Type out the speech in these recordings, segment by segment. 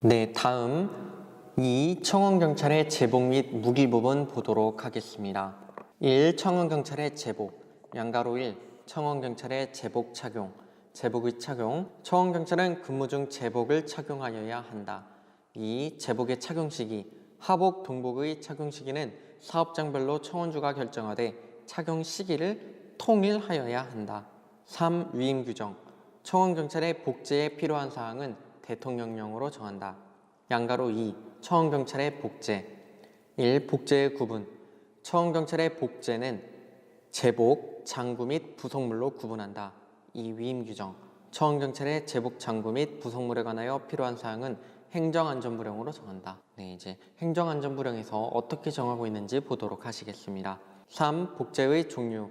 네, 다음 이 청원경찰의 제복 및 무기 부분 보도록 하겠습니다. 1. 청원경찰의 제복 양가로 1. 청원경찰의 제복 착용 제복의 착용 청원경찰은 근무 중 제복을 착용하여야 한다. 2. 제복의 착용 시기 하복, 동복의 착용 시기는 사업장별로 청원주가 결정하되 착용 시기를 통일하여야 한다. 3. 위임 규정 청원경찰의 복제에 필요한 사항은 대통령령으로 정한다. 양가로 2. 청원경찰의 복제 1. 복제의 구분 청원경찰의 복제는 제복, 장구 및 부속물로 구분한다. 2. 위임 규정 청원경찰의 제복, 장구 및 부속물에 관하여 필요한 사항은 행정안전부령으로 정한다. 네, 이제 행정안전부령에서 어떻게 정하고 있는지 보도록 하시겠습니다. 3. 복제의 종류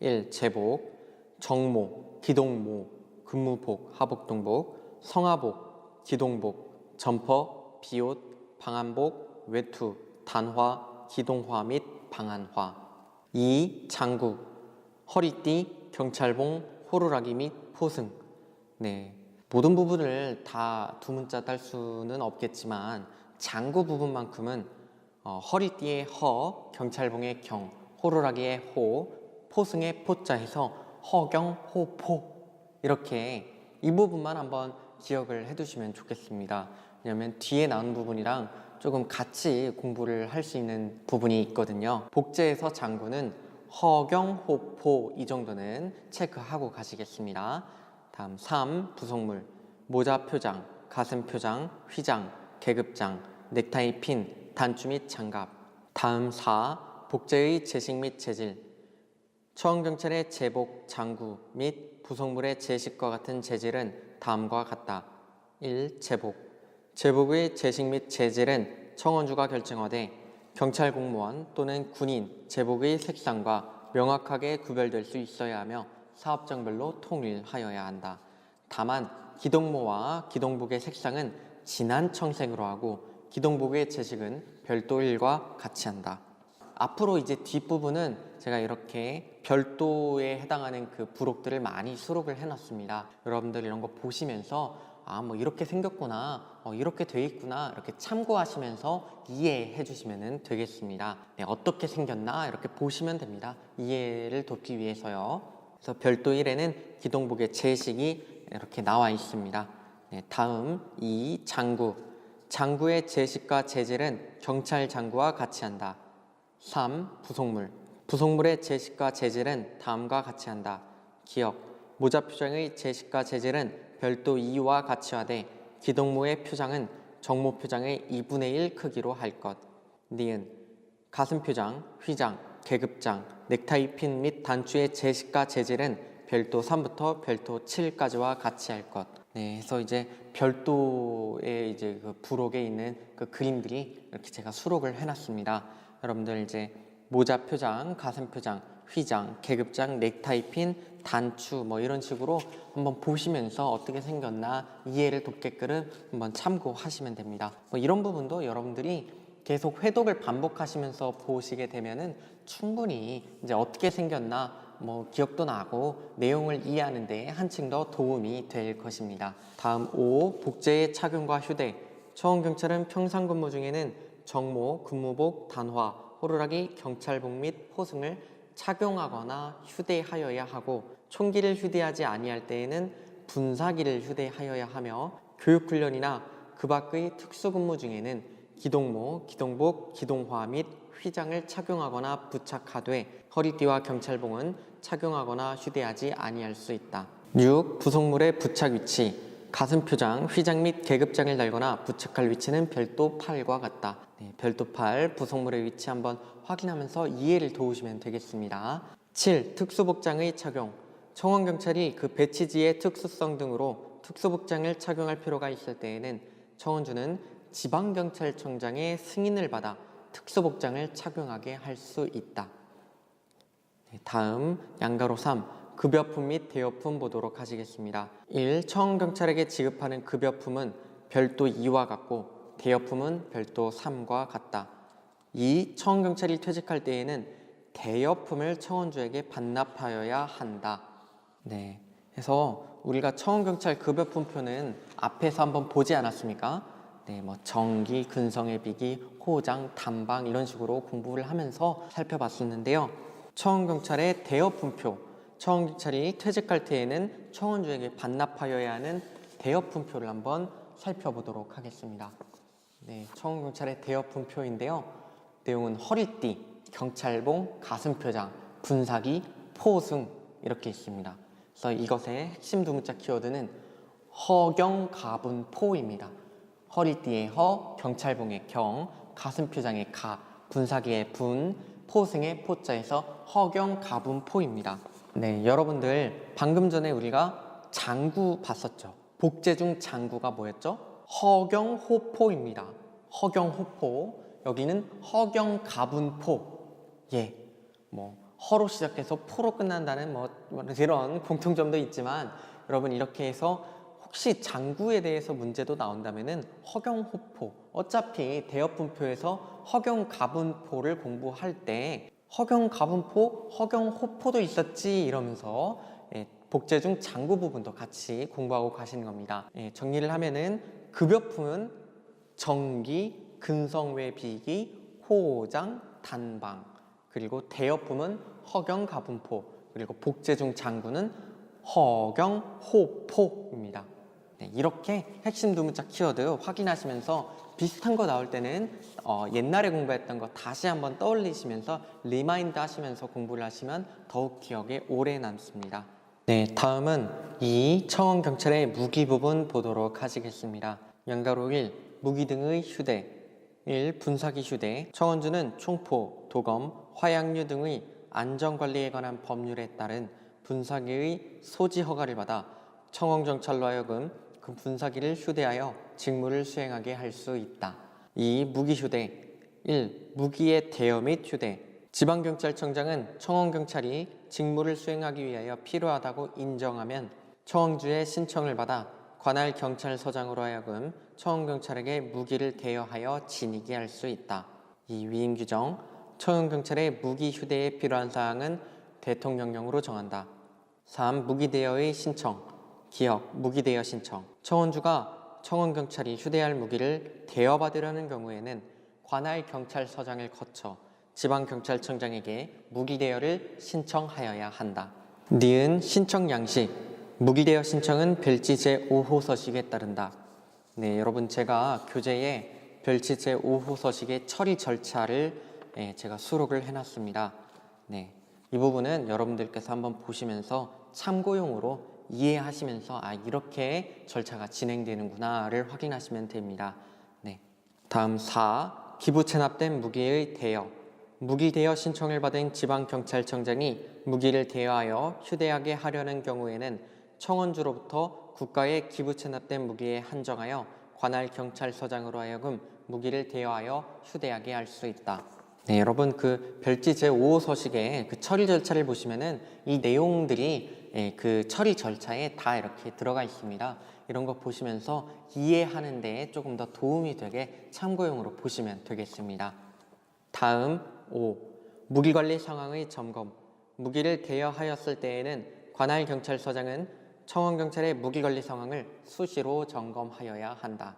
1. 제복, 정모, 기동모, 근무복, 하복동복, 성하복, 기동복, 점퍼, 비옷, 방한복, 외투, 단화, 기동화 및 방한화. 2. 장구, 허리띠, 경찰봉, 호루라기 및 포승. 네, 모든 부분을 다 두 문자 딸 수는 없겠지만 장구 부분만큼은 어, 허리띠의 허, 경찰봉의 경, 호루라기의 호, 포승의 포자 해서 허경, 호포. 이렇게 이 부분만 한번 기억을 해두시면 좋겠습니다. 왜냐하면 뒤에 나온 부분이랑 조금 같이 공부를 할 수 있는 부분이 있거든요. 복제에서 장구는 허경, 호포 이 정도는 체크하고 가시겠습니다. 다음 3. 부속물 모자 표장, 가슴 표장, 휘장, 계급장, 넥타이 핀, 단추 및 장갑 다음 4. 복제의 재식 및 재질 청원경찰의 제복, 장구 및 부속물의 제식과 같은 재질은 다음과 같다. 1. 제복 제복의 제식 및 재질은 청원주가 결정하되 경찰 공무원 또는 군인 제복의 색상과 명확하게 구별될 수 있어야 하며 사업장별로 통일하여야 한다. 다만 기동모와 기동복의 색상은 진한 청색으로 하고 기동복의 제식은 별도 일과 같이 한다. 앞으로 이제 뒷부분은 제가 이렇게 별도에 해당하는 그 부록들을 많이 수록을 해놨습니다. 여러분들 이런 거 보시면서 아, 뭐 이렇게 생겼구나, 어, 이렇게 돼 있구나, 이렇게 참고하시면서 이해해 주시면 되겠습니다. 네, 어떻게 생겼나, 이렇게 보시면 됩니다. 이해를 돕기 위해서요. 그래서 별도 1에는 기동복의 제식이 이렇게 나와 있습니다. 네, 다음 이 장구. 장구의 제식과 재질은 경찰 장구와 같이 한다. 3. 부속물. 부속물의 제식과 재질은 다음과 같이 한다. 기억. 모자 표장의 제식과 재질은 별도 2와 같이 하되 기동모의 표장은 정모 표장의 2분의 1 크기로 할 것. 니은. 가슴 표장, 휘장, 계급장, 넥타이 핀 및 단추의 제식과 재질은 별도 3부터 별도 7까지와 같이 할 것. 네, 그래서 이제 별도의 이제 그 부록에 있는 그 그림들이 이렇게 제가 수록을 해놨습니다. 여러분들 이제 모자 표장, 가슴 표장, 휘장, 계급장, 넥타이 핀, 단추 뭐 이런 식으로 한번 보시면서 어떻게 생겼나 이해를 돕게끔 한번 참고하시면 됩니다. 뭐 이런 부분도 여러분들이 계속 회독을 반복하시면서 보시게 되면은 충분히 이제 어떻게 생겼나 뭐 기억도 나고 내용을 이해하는데 한층 더 도움이 될 것입니다. 다음 5. 복제의 착용과 휴대. 청원경찰은 평상 근무 중에는 정모, 근무복, 단화, 호루라기, 경찰복 및 호승을 착용하거나 휴대하여야 하고 총기를 휴대하지 아니할 때에는 분사기를 휴대하여야 하며 교육훈련이나 그 밖의 특수근무 중에는 기동모, 기동복, 기동화 및 휘장을 착용하거나 부착하되 허리띠와 경찰봉은 착용하거나 휴대하지 아니할 수 있다. 6. 부속물의 부착 위치 가슴 표장, 휘장 및 계급장을 달거나 부착할 위치는 별도 팔과 같다. 네, 별도 팔, 부속물의 위치 한번 확인하면서 이해를 도우시면 되겠습니다. 7. 특수복장의 착용 청원경찰이 그 배치지의 특수성 등으로 특수복장을 착용할 필요가 있을 때에는 청원주는 지방경찰청장의 승인을 받아 특수복장을 착용하게 할 수 있다. 네, 다음 양가로 3. 급여품 및 대여품 보도록 하시겠습니다. 1. 청원경찰에게 지급하는 급여품은 별도 2와 같고 대여품은 별도 3과 같다. 2. 청원경찰이 퇴직할 때에는 대여품을 청원주에게 반납하여야 한다. 네. 그래서 우리가 청원경찰 급여품표는 앞에서 한번 보지 않았습니까? 네, 뭐 정기, 근성의 비기, 호장, 단방 이런 식으로 공부를 하면서 살펴봤었는데요. 청원경찰의 대여 분표. 청원경찰이 퇴직할 때에는 청원주에게 반납하여야 하는 대여 분표를 한번 살펴보도록 하겠습니다. 네, 청원경찰의 대여 분표인데요. 내용은 허리띠, 경찰봉, 가슴표장, 분사기, 포승 이렇게 있습니다. 그래서 이것의 핵심 두 문자 키워드는 허경가분포입니다. 허리띠의 허, 경찰봉의 경, 가슴표장의 가, 분사기의 분, 포승의 포자에서 허경가분포입니다. 네, 여러분들 방금 전에 우리가 장구 봤었죠. 복제 중 장구가 뭐였죠? 허경호포입니다. 허경호포. 여기는 허경가분포. 예, 뭐 허로 시작해서 포로 끝난다는 뭐 이런 공통점도 있지만 여러분 이렇게 해서 혹시 장구에 대해서 문제도 나온다면은 허경호포 어차피 대역분표에서 허경가분포를 공부할 때 허경가분포 허경호포도 있었지 이러면서 예, 복제 중 장구 부분도 같이 공부하고 가시는 겁니다. 예, 정리를 하면은 급여품은 정기, 근성외 비기, 호장, 단방 그리고 대여품은 허경 가분포 그리고 복제 중 장구는 허경 호포입니다. 네, 이렇게 핵심 두 문자 키워드 확인하시면서 비슷한 거 나올 때는 어, 옛날에 공부했던 거 다시 한번 떠올리시면서 리마인드 하시면서 공부를 하시면 더욱 기억에 오래 남습니다. 네, 다음은 이 청원 경찰의 무기 부분 보도록 하시겠습니다. 연가로 1 무기 등의 휴대 1. 분사기 휴대 청원주는 총포, 도검, 화약류 등의 안전관리에 관한 법률에 따른 분사기의 소지 허가를 받아 청원경찰로 하여금 그 분사기를 휴대하여 직무를 수행하게 할 수 있다. 2. 무기 휴대 1. 무기의 대여 및 휴대 지방경찰청장은 청원경찰이 직무를 수행하기 위하여 필요하다고 인정하면 청원주의 신청을 받아 관할 경찰서장으로 하여금 청원경찰에게 무기를 대여하여 지니게 할 수 있다. 이 위임 규정 청원경찰의 무기 휴대에 필요한 사항은 대통령령으로 정한다. 3. 무기 대여의 신청 기억 무기 대여 신청 청원주가 청원경찰이 휴대할 무기를 대여받으려는 경우에는 관할 경찰서장을 거쳐 지방경찰청장에게 무기 대여를 신청하여야 한다. 니은 신청 양식 무기 대여 신청은 별지 제5호 서식에 따른다. 네, 여러분 제가 교재에 별지 제5호 서식의 처리 절차를 예, 제가 수록을 해놨습니다. 네, 이 부분은 여러분들께서 한번 보시면서 참고용으로 이해하시면서 아 이렇게 절차가 진행되는구나를 확인하시면 됩니다. 네, 다음 4. 기부 체납된 무기의 대여 무기 대여 신청을 받은 지방 경찰청장이 무기를 대여하여 휴대하게 하려는 경우에는 청원주로부터 국가에 기부 체납된 무기에 한정하여 관할 경찰서장으로 하여금 무기를 대여하여 휴대하게 할 수 있다. 네, 여러분 그 별지 제5호 서식의 그 처리 절차를 보시면은 이 내용들이 예, 그 처리 절차에 다 이렇게 들어가 있습니다. 이런 거 보시면서 이해하는 데 조금 더 도움이 되게 참고용으로 보시면 되겠습니다. 다음 5. 무기관리 상황의 점검. 무기를 대여하였을 때에는 관할 경찰서장은 청원경찰의 무기관리 상황을 수시로 점검하여야 한다.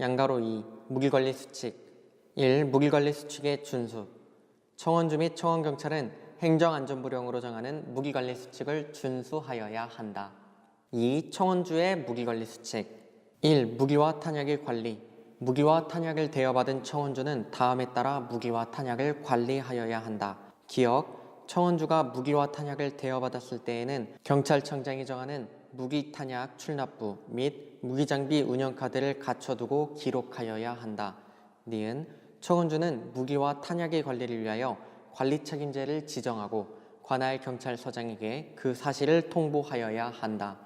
양가로 2. 무기관리 수칙 1. 무기관리 수칙의 준수 청원주 및 청원경찰은 행정안전부령으로 정하는 무기관리 수칙을 준수하여야 한다. 2. 청원주의 무기관리 수칙 1. 무기와 탄약의 관리 무기와 탄약을 대여받은 청원주는 다음에 따라 무기와 탄약을 관리하여야 한다. 기억, 청원주가 무기와 탄약을 대여받았을 때에는 경찰청장이 정하는 무기 탄약 출납부 및 무기장비 운영카드를 갖춰두고 기록하여야 한다. 니은, 청원주는 무기와 탄약의 관리를 위하여 관리 책임자를 지정하고 관할 경찰서장에게 그 사실을 통보하여야 한다.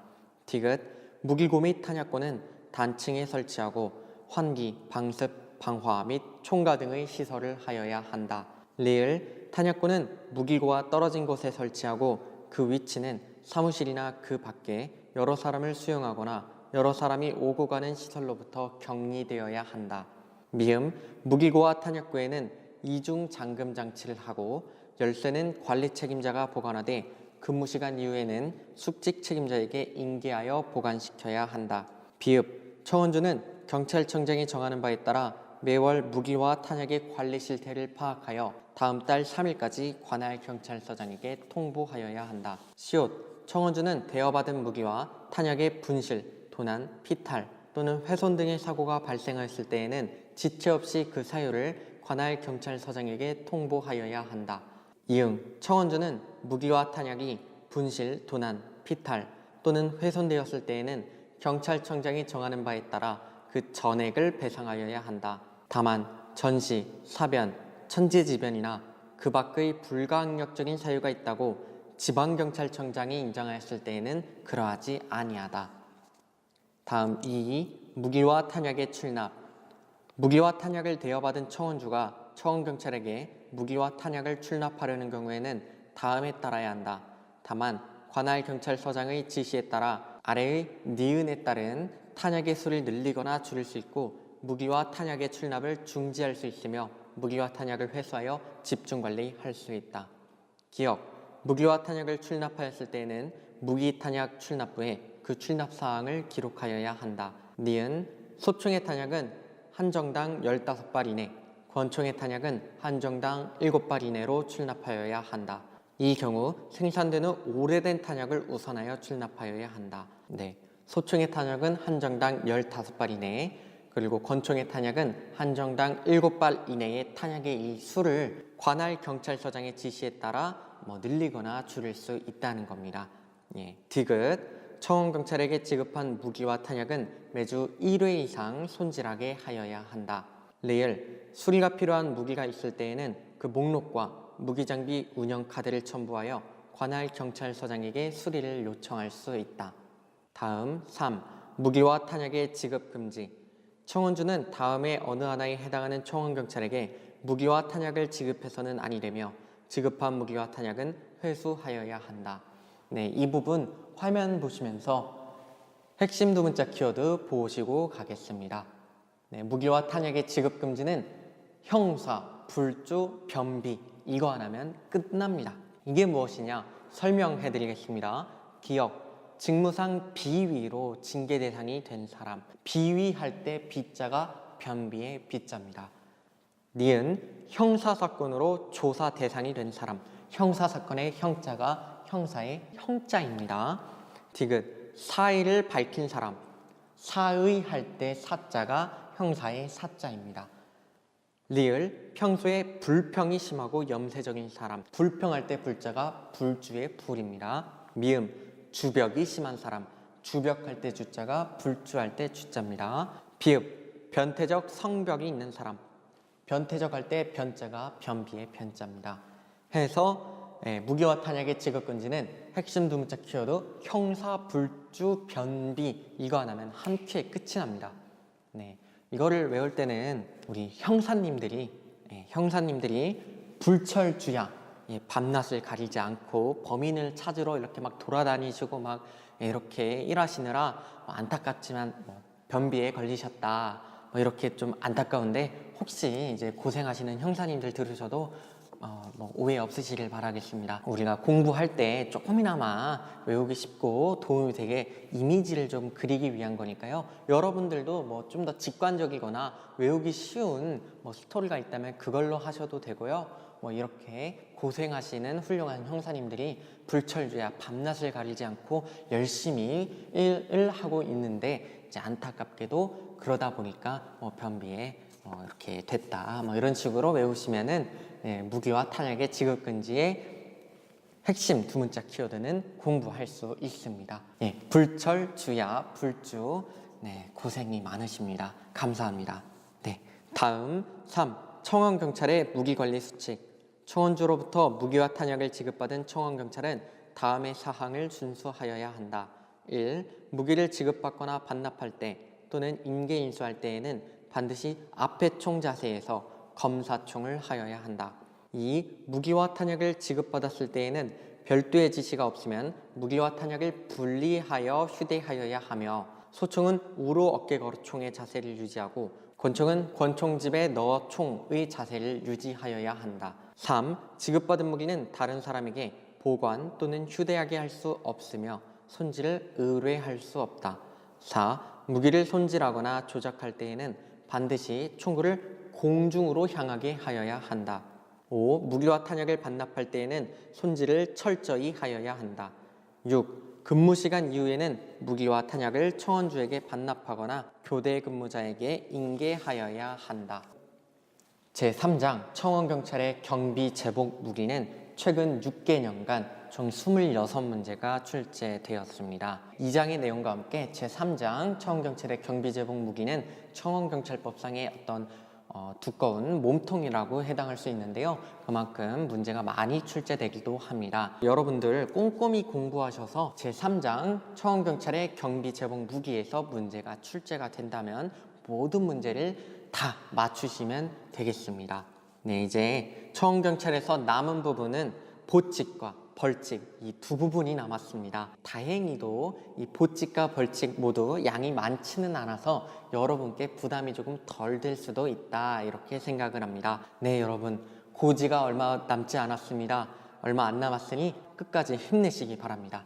디귿, 무기고 및 탄약고는 단층에 설치하고 환기, 방습, 방화 및 총가 등의 시설을 하여야 한다. 리을 탄약고는 무기고와 떨어진 곳에 설치하고 그 위치는 사무실이나 그 밖에 여러 사람을 수용하거나 여러 사람이 오고 가는 시설로부터 격리되어야 한다. 미음 무기고와 탄약고에는 이중 잠금 장치를 하고 열쇠는 관리 책임자가 보관하되 근무 시간 이후에는 숙직 책임자에게 인계하여 보관시켜야 한다. 비읍 청원주는 경찰청장이 정하는 바에 따라 매월 무기와 탄약의 관리 실태를 파악하여 다음 달 3일까지 관할 경찰서장에게 통보하여야 한다. 시옷 청원주는 대여받은 무기와 탄약의 분실, 도난, 피탈 또는 훼손 등의 사고가 발생했을 때에는 지체 없이 그 사유를 관할 경찰서장에게 통보하여야 한다. 이응 청원주는 무기와 탄약이 분실, 도난, 피탈 또는 훼손되었을 때에는 경찰청장이 정하는 바에 따라 그 전액을 배상하여야 한다. 다만 전시, 사변, 천재지변이나 그 밖의 불가항력적인 사유가 있다고 지방경찰청장이 인정하였을 때에는 그러하지 아니하다. 다음 2. 무기와 탄약의 출납 무기와 탄약을 대여받은 청원주가 청원경찰에게 무기와 탄약을 출납하려는 경우에는 다음에 따라야 한다. 다만 관할 경찰서장의 지시에 따라 아래의 니은에 따른 탄약의 수를 늘리거나 줄일 수 있고 무기와 탄약의 출납을 중지할 수 있으며 무기와 탄약을 회수하여 집중 관리할 수 있다. 기억 무기와 탄약을 출납하였을 때에는 무기 탄약 출납부에 그 출납 사항을 기록하여야 한다. 니은 소총의 탄약은 한정당 15발 이내, 권총의 탄약은 한정당 7발 이내로 출납하여야 한다. 이 경우 생산되는 오래된 탄약을 우선하여 출납하여야 한다. 네. 소총의 탄약은 한정당 15발 이내에 그리고 권총의 탄약은 한정당 7발 이내의 탄약의 이 수를 관할 경찰서장의 지시에 따라 뭐 늘리거나 줄일 수 있다는 겁니다. 예. 디귿 청원경찰에게 지급한 무기와 탄약은 매주 1회 이상 손질하게 하여야 한다. 레일 수리가 필요한 무기가 있을 때에는 그 목록과 무기장비 운영 카드를 첨부하여 관할 경찰서장에게 수리를 요청할 수 있다. 다음 3. 무기와 탄약의 지급 금지 청원주는 다음에 어느 하나에 해당하는 청원경찰에게 무기와 탄약을 지급해서는 아니되며 지급한 무기와 탄약은 회수하여야 한다. 네, 이 부분 화면 보시면서 핵심 두 문자 키워드 보시고 가겠습니다. 네, 무기와 탄약의 지급 금지는 형사, 불주, 변비 이거 하나면 끝납니다. 이게 무엇이냐 설명해 드리겠습니다. 기억, 직무상 비위로 징계 대상이 된 사람. 비위할 때 비자가 변비의 비자입니다. 니은 형사사건으로 조사 대상이 된 사람. 형사사건의 형자가 형사의 형자입니다. 디귿 사의를 밝힌 사람. 사의 할 때 사자가 형사의 사자입니다. 리을 평소에 불평이 심하고 염세적인 사람 불평할 때 불자가 불주의 불입니다 미음 주벽이 심한 사람 주벽할 때 주자가 불주할 때 주자입니다 비읍 변태적 성벽이 있는 사람 변태적 할 때 변자가 변비의 변자입니다 해서 예, 무기와 탄약의 지급금지는 핵심 두 문자 키워드 형사 불주 변비 이거 하나면 한 큐에 끝이 납니다 네. 이거를 외울 때는 우리 형사님들이 예, 형사님들이 불철주야 예, 밤낮을 가리지 않고 범인을 찾으러 이렇게 막 돌아다니시고 막 예, 이렇게 일하시느라 뭐 안타깝지만 뭐 변비에 걸리셨다 뭐 이렇게 좀 안타까운데 혹시 이제 고생하시는 형사님들 들으셔도 어, 뭐 오해 없으시길 바라겠습니다. 우리가 공부할 때 조금이나마 외우기 쉽고 도움이 되게 이미지를 좀 그리기 위한 거니까요. 여러분들도 뭐 좀 더 직관적이거나 외우기 쉬운 뭐 스토리가 있다면 그걸로 하셔도 되고요. 뭐 이렇게 고생하시는 훌륭한 형사님들이 불철주야 밤낮을 가리지 않고 열심히 일을 하고 있는데 이제 안타깝게도 그러다 보니까 뭐 변비에 어, 이렇게 됐다. 뭐 이런 식으로 외우시면은 예, 무기와 탄약의 지급금지의 핵심 두 문자 키워드는 공부할 수 있습니다. 예, 불철, 주야, 불주. 네, 고생이 많으십니다. 감사합니다. 네, 다음 3. 청원경찰의 무기관리 수칙. 청원주로부터 무기와 탄약을 지급받은 청원경찰은 다음의 사항을 준수하여야 한다. 1. 무기를 지급받거나 반납할 때 또는 임계 인수할 때에는 반드시 앞에 총 자세에서 검사총을 하여야 한다. 2. 무기와 탄약을 지급받았을 때에는 별도의 지시가 없으면 무기와 탄약을 분리하여 휴대하여야 하며 소총은 우로 어깨 거총의 자세를 유지하고 권총은 권총집에 넣어 총의 자세를 유지하여야 한다. 3. 지급받은 무기는 다른 사람에게 보관 또는 휴대하게 할 수 없으며 손질을 의뢰할 수 없다. 4. 무기를 손질하거나 조작할 때에는 반드시 총구를 공중으로 향하게 하여야 한다. 5. 무기와 탄약을 반납할 때에는 손질을 철저히 하여야 한다. 6. 근무 시간 이후에는 무기와 탄약을 청원주에게 반납하거나 교대 근무자에게 인계하여야 한다. 제3장 청원경찰의 경비 제복 무기는 최근 6개년간 총 26문제가 출제되었습니다. 2장의 내용과 함께 제3장 청원경찰의 경비 제복 무기는 청원경찰법상의 어떤 어, 두꺼운 몸통이라고 해당할 수 있는데요. 그만큼 문제가 많이 출제되기도 합니다. 여러분들 꼼꼼히 공부하셔서 제3장 청원경찰의 경비 제복 무기에서 문제가 출제가 된다면 모든 문제를 다 맞추시면 되겠습니다. 네, 이제 청원경찰에서 남은 부분은 보칙과 벌칙 이 두 부분이 남았습니다. 다행히도 이 보칙과 벌칙 모두 양이 많지는 않아서 여러분께 부담이 조금 덜 될 수도 있다 이렇게 생각을 합니다. 네, 여러분 고지가 얼마 남지 않았습니다. 얼마 안 남았으니 끝까지 힘내시기 바랍니다.